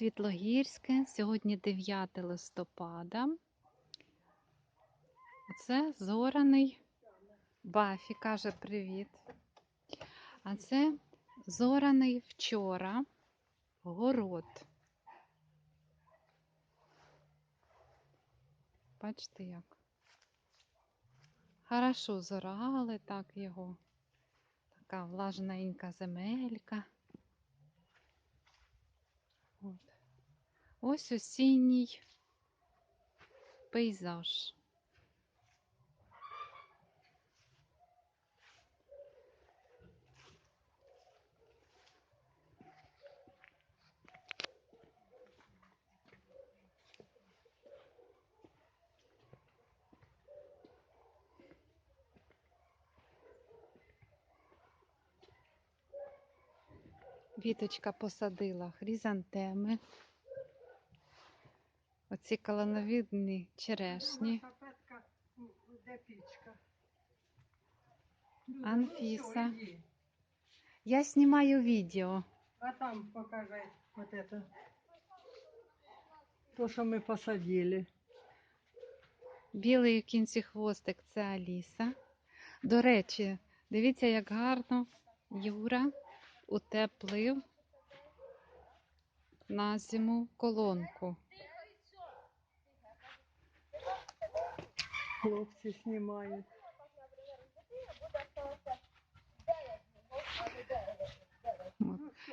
Світлогірське. Сьогодні 9 листопада. Це зораний Бафі каже привіт. А це зораний вчора город. Бачите як? Хорошо зорали так його. Така влажненька земелька. Ось осінній пейзаж. Віточка посадила хризантеми. Оці колоновидні черешні. Анфіса. Я знімаю відео. А там покажи вот это. То, що ми посадили. Білий у кінці хвостик це Аліса. До речі, дивіться, як гарно Юра утеплив на зиму колонку. Хлопці знімають.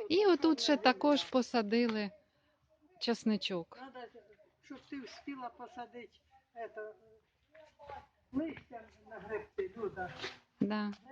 І отут ще також посадили часничок. Треба, щоб ти встигла посадити листя на грибці, туди. Да. Гриби листя.